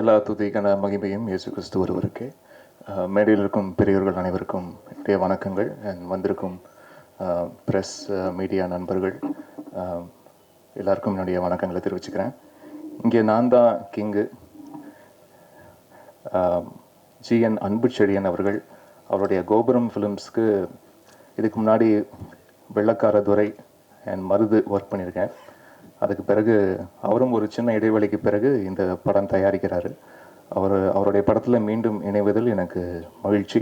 எல்லா துதிக்கான மகிமையும் இயேசு கிறிஸ்து ஒருவருக்கே. மேடையில் இருக்கும் பெரியவர்கள் அனைவருக்கும் என்னுடைய வணக்கங்கள். அண்ட் வந்திருக்கும் ப்ரெஸ் மீடியா நண்பர்கள் எல்லாருக்கும் என்னுடைய வணக்கங்களை தெரிவிச்சுக்கிறேன். இங்கே நான் தான் கிங்கு. ஜிஎன் செடியன் அவர்கள் அவருடைய கோபுரம் ஃபிலிம்ஸ்க்கு இதுக்கு முன்னாடி வெள்ளக்கார துறை அண்ட் மருது ஒர்க் பண்ணியிருக்கேன். அதுக்கு பிறகு அவரும் ஒரு சின்ன இடைவெளிக்கு பிறகு இந்த படம் தயாரிக்கிறாரு. அவர் அவருடைய படத்தில் மீண்டும் இணைவதில் எனக்கு மகிழ்ச்சி.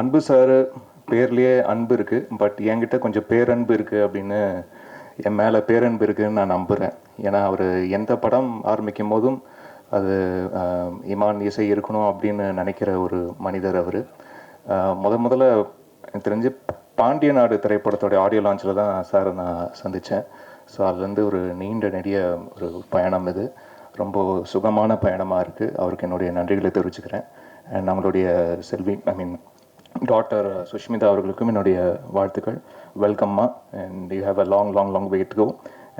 அன்பு சார் பேர்லேயே அன்பு இருக்குது பட் என்கிட்ட கொஞ்சம் பேரன்பு இருக்குது அப்படின்னு என் மேலே பேரன்பு இருக்குன்னு நான் நம்புகிறேன் ஏன்னா அவர் எந்த படம் ஆரம்பிக்கும் போதும் அது இமான் இசை இருக்கணும் அப்படின்னு நினைக்கிற ஒரு மனிதர் அவர். முத முதல்ல எனக்கு தெரிஞ்சு பாண்டிய நாடு திரைப்படத்தோட ஆடியோ லான்ச்சில் தான் சார் நான் சந்தித்தேன் ஸோ அதுலேருந்து ஒரு நீண்ட நெடிய ஒரு பயணம் இது. ரொம்ப சுகமான பயணமாக இருக்குது அவருக்கு என்னுடைய நன்றிகளை தெரிவிச்சுக்கிறேன். அண்ட் நம்மளுடைய செல்வி ஐ மீன் டாக்டர் சுஷ்மிதா அவர்களுக்கும் என்னுடைய வாழ்த்துக்கள். வெல்கம்மா and you have a long long long wait go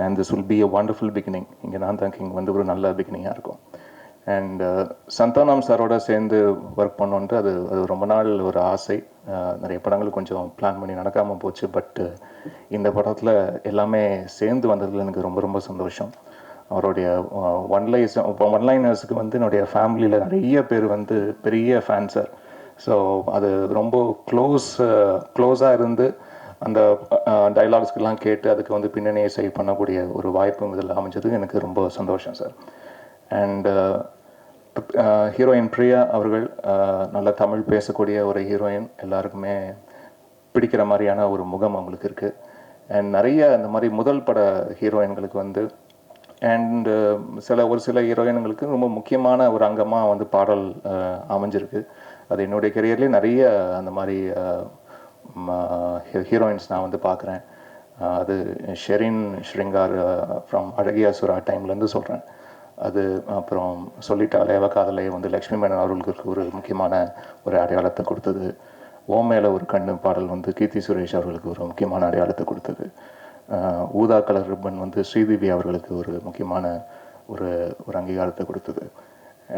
and this will be a wonderful beginning இங்கே நான் தான் இங்கே வந்து ஒரு நல்ல பிகினிங்காக இருக்கும். அண்ட் சந்தானம் சாரோட சேர்ந்து ஒர்க் பண்ணோன்ட்டு அது அது ரொம்ப நாள் ஒரு ஆசை நிறைய படங்கள் கொஞ்சம் பிளான் பண்ணி நடக்காமல் போச்சு பட்டு இந்த படத்தில் எல்லாமே சேர்ந்து வந்ததில் எனக்கு ரொம்ப ரொம்ப சந்தோஷம் அவருடைய ஒன்லைஸ் ஒன்லைனர்ஸுக்கு வந்து என்னுடைய ஃபேமிலியில் நிறைய பேர் வந்து பெரிய ஃபேன்ஸர் ஸோ அது ரொம்ப க்ளோஸ் க்ளோஸாக இருந்து அந்த டைலாக்ஸ்க்கெல்லாம் கேட்டு அதுக்கு வந்து பின்னணி இசை பண்ணக்கூடிய ஒரு வாய்ப்பும் இதில் அமைஞ்சது எனக்கு ரொம்ப சந்தோஷம் சார் அண்ட் ஹீரோயின் பிரியா அவர்கள் uh, நல்ல தமிழ் பேசக்கூடிய ஒரு ஹீரோயின் எல்லாருக்குமே பிடிக்கிற மாதிரியான ஒரு முகம் அவங்களுக்கு இருக்குது அண்ட் நிறைய இந்த மாதிரி முதல் பட ஹீரோயின்களுக்கு வந்து அண்ட் uh, சில ஒரு சில ஹீரோயின்களுக்கு ரொம்ப முக்கியமான ஒரு அங்கமாக வந்து பாடல் uh, அமைஞ்சிருக்கு. அது என்னுடைய கெரியர்லேயே நிறைய அந்த மாதிரி ஹீரோயின்ஸ் நான் வந்து பார்க்குறேன் அது ஷெரின் ஸ்ரிங்கார் ஃப்ரம் அழகியா சுரா டைம்லேருந்து சொல்கிறேன் அது அப்புறம் சொல்லிட்டாலே அவ காதலே வந்து லக்ஷ்மி மேனன் அவர்களுக்கு ஒரு முக்கியமான ஒரு அடையாளத்தை கொடுத்தது. ஓ மேலே ஒரு கண்ணு பாடல் வந்து கீர்த்தி சுரேஷ் அவர்களுக்கு ஒரு முக்கியமான அடையாளத்தை கொடுத்தது. ஊதா கலர் ரிப்பன் வந்து ஸ்ரீதேவி அவர்களுக்கு ஒரு முக்கியமான ஒரு ஒரு அங்கீகாரத்தை கொடுத்தது.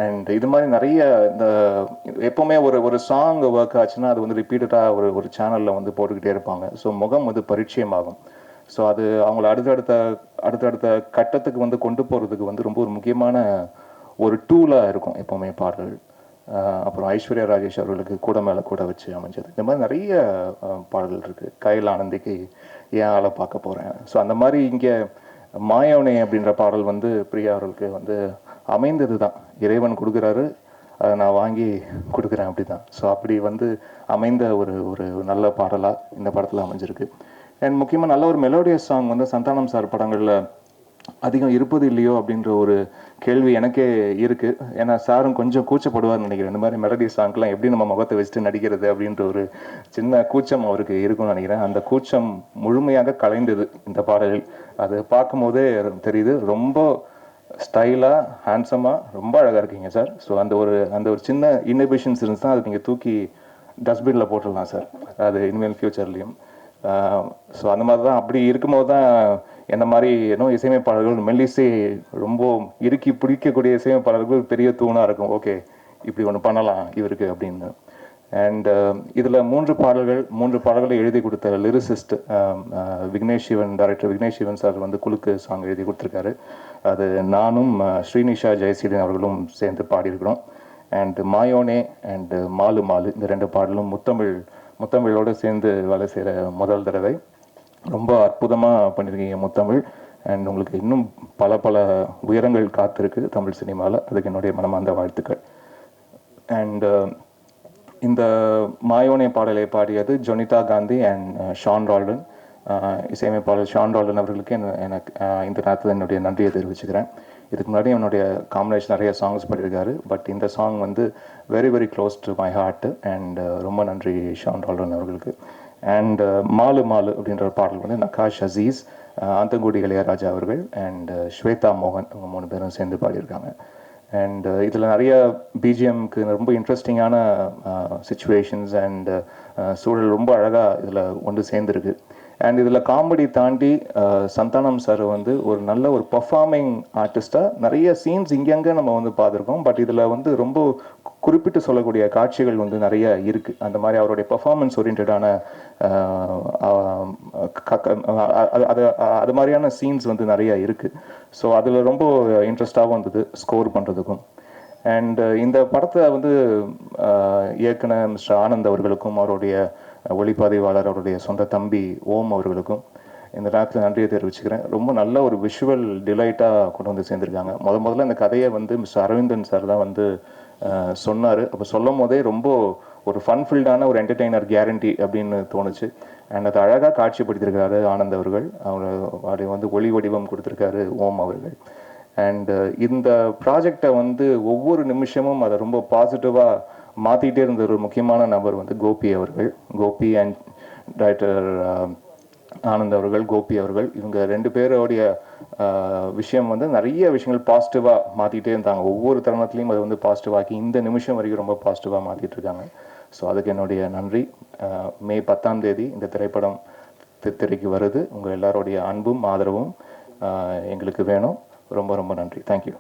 அண்ட் இது மாதிரி நிறைய இந்த எப்போவுமே ஒரு ஒரு சாங் ஒர்க் ஆச்சுன்னா அது வந்து ரிப்பீட்டடாக ஒரு ஒரு சேனலில் வந்து போட்டுக்கிட்டே இருப்பாங்க. ஸோ முகம் வந்து பரிச்சயமாகும். ஸோ அது அவங்கள அடுத்தடுத்த அடுத்தடுத்த கட்டத்துக்கு வந்து கொண்டு போகிறதுக்கு வந்து ரொம்ப ஒரு முக்கியமான ஒரு டூலாக இருக்கும் எப்போவுமே பாடல்கள் அப்புறம் ஐஸ்வர்யா ராஜேஷ் அவர்களுக்கு கூட மேலே கூட வச்சு அமைஞ்சது. இந்த மாதிரி நிறைய பாடல்கள் இருக்குது கையில் ஆனந்திக்கு ஏன் ஆளை பார்க்க போகிறேன் ஸோ அந்த மாதிரி இங்கே மாயவனே அப்படின்ற பாடல் வந்து பிரியா அவர்களுக்கு வந்து அமைந்தது தான் இறைவன் கொடுக்குறாரு அதை நான் வாங்கி கொடுக்குறேன் அப்படி தான் ஸோ அப்படி வந்து அமைந்த ஒரு ஒரு நல்ல பாடலாக இந்த படத்தில் அமைஞ்சிருக்கு. அண்ட் முக்கியமாக நல்ல ஒரு மெலோடியஸ் சாங் வந்து சந்தானம் சார் படங்களில் அதிகம் இருப்பது இல்லையோ அப்படின்ற ஒரு கேள்வி எனக்கே இருக்கு. ஏன்னா சாரும் கொஞ்சம் கூச்சப்படுவார்னு நினைக்கிறேன். இந்த மாதிரி மெலடி சாங்க்லாம் எப்படி நம்ம முகத்தை வச்சுட்டு நடிக்கிறது அப்படின்ற ஒரு சின்ன கூச்சம் அவருக்கு இருக்கும்னு நினைக்கிறேன். அந்த கூச்சம் முழுமையாக கலைந்தது இந்த பாடலில். அது பார்க்கும்போதே தெரியுது. ரொம்ப ஸ்டைலாக ஹேண்ட்ஸமாக ரொம்ப அழகாக இருக்கீங்க சார். ஸோ அந்த ஒரு அந்த ஒரு சின்ன இன்னபிஷன்ஸ் இருந்துச்சுன்னா அதை நீங்கள் தூக்கி டஸ்ட்பினில் போட்டுடலாம் சார். அது இனிமேல் ஃப்யூச்சர்லேயும் ஸோ அந்த மாதிரி தான் அப்படி இருக்கும்போது தான் என்ன மாதிரி இன்னும் இசையமைப்பாளர்கள் மெல்லிசை ரொம்ப இறுக்கி பிடிக்கக்கூடிய இசையமைப்பாளர்கள் பெரிய தூணாக இருக்கும். ஓகே இப்படி ஒன்று பண்ணலாம் இவருக்கு அப்படின்னு. அண்ட் இதில் மூன்று பாடல்கள் மூன்று பாடல்களை எழுதி கொடுத்த lyricist Vignesh Shivan director Vignesh Shivan sir வந்து குலுக்கு சாங் எழுதி கொடுத்துருக்காரு. அது நானும் ஸ்ரீனிஷா ஜெயசீலன் அவர்களும் சேர்ந்து பாடியிருக்கிறோம். அண்ட் மாயோனே அண்ட் மாலு மாலு இந்த ரெண்டு பாடலும் முத்தமிழ் முத்தமிழோடு சேர்ந்து வேலை செய்கிற முதல் தடவை. ரொம்ப அற்புதமாக பண்ணியிருக்கீங்க முத்தமிழ். அண்ட் உங்களுக்கு இன்னும் பல பல உயரங்கள் காத்திருக்கு தமிழ் சினிமாவில் அதுக்கு என்னுடைய மனமார்ந்த வாழ்த்துக்கள். அண்டு uh, இந்த மாயோனே பாடலை பாடியது Jonita Gandhi and uh, Shawn ரால்டன். Uh, இசையமைப்பாளர் ஷான் ரால்டன் அவர்களுக்கு என்ன- எனக்கு இந்த நேரத்தில் என்னுடைய நன்றியை தெரிவிச்சுக்கிறேன். இதுக்கு முன்னாடி என்னுடைய காம்பினேஷன் நிறைய சாங்ஸ் பண்ணியிருக்காரு பட் இந்த சாங் வந்து very very close to my heart and ரொம்ப நன்றி ஷான் டால்ரன் அவர்களுக்கு. அண்ட் uh, மாலு மாலு அப்படின்ற ஒரு பாடல் வந்து நகாஷ் அசீஸ் uh, ஆந்தங்குடி இளையராஜா அவர்கள் அண்ட் uh, ஸ்வேதா மோகன் அவங்க மூணு பேரும் சேர்ந்து பாடியிருக்காங்க. அண்ட் இதில் நிறைய பிஜிஎம்க்கு ரொம்ப இன்ட்ரெஸ்டிங்கான சுச்சுவேஷன்ஸ் அண்ட் சூழல் ரொம்ப அழகாக இதில் ஒன்று சேர்ந்துருக்கு. அண்ட் இதில் காமெடி தாண்டி சந்தானம் சார் வந்து ஒரு நல்ல ஒரு பர்ஃபார்மிங் ஆர்டிஸ்டாக நிறைய சீன்ஸ் இங்கங்கே நம்ம வந்து பார்த்துருக்கோம். பட் இதில் வந்து ரொம்ப குறிப்பிட்டு சொல்லக்கூடிய காட்சிகள் வந்து நிறைய இருக்குது அந்த மாதிரி அவருடைய பர்ஃபார்மன்ஸ் ஓரியன்டான அது அது அது மாதிரியான சீன்ஸ் வந்து நிறைய இருக்குது ஸோ அதில் ரொம்ப இன்ட்ரெஸ்டாகவும் இருந்தது ஸ்கோர் பண்ணுறதுக்கும் அண்ட் uh, இந்த படத்தை வந்து இயக்குன மிஸ்டர் ஆனந்த் அவர்களுக்கும் அவருடைய ஒளிப்பதிவாளர் அவருடைய சொந்த தம்பி ஓம் அவர்களுக்கும் இந்த நேரத்தில் நன்றியை தெரிவிச்சுக்கிறேன். ரொம்ப நல்ல ஒரு விஷுவல் டிலைட்டாக கொண்டு வந்து சேர்ந்துருக்காங்க. முத முதல்ல இந்த கதையை வந்து மிஸ்டர் அரவிந்தன் சார் தான் வந்து சொன்னார். அப்போ சொல்லும் போதே ரொம்ப ஒரு ஃபன்ஃபில்டான ஒரு என்டர்டெய்னர் கேரண்டி அப்படின்னு தோணுச்சு. அண்ட் அதை அழகாக காட்சிப்படுத்தியிருக்காரு ஆனந்த் அவர்கள். அவர் அவரை வந்து ஒளி வடிவம் கொடுத்துருக்காரு ஓம் அவர்கள். அண்டு uh, இந்த ப்ராஜெக்டை வந்து ஒவ்வொரு நிமிஷமும் அதை ரொம்ப பாசிட்டிவாக மாற்றிக்கிட்டே இருந்த ஒரு முக்கியமான நபர் வந்து கோபி அவர்கள். Gopi and director um, Anand அவர்கள் கோபி அவர்கள். இவங்க ரெண்டு பேரோடைய uh, விஷயம் வந்து நிறைய விஷயங்கள் பாசிட்டிவாக மாற்றிட்டே இருந்தாங்க. ஒவ்வொரு தருணத்துலையும் அதை வந்து பாசிட்டிவாக்கி இந்த நிமிஷம் வரைக்கும் ரொம்ப பாசிட்டிவாக மாற்றிட்டு இருக்காங்க. ஸோ அதுக்கு என்னுடைய நன்றி. Uh, மே பத்தாம் தேதி இந்த திரைப்படம் திரைக்கு வருது. உங்கள் எல்லாருடைய அன்பும் ஆதரவும் எங்களுக்கு வேணும். ரொம்ப ரொம்ப நன்றி. தேங்க்யூ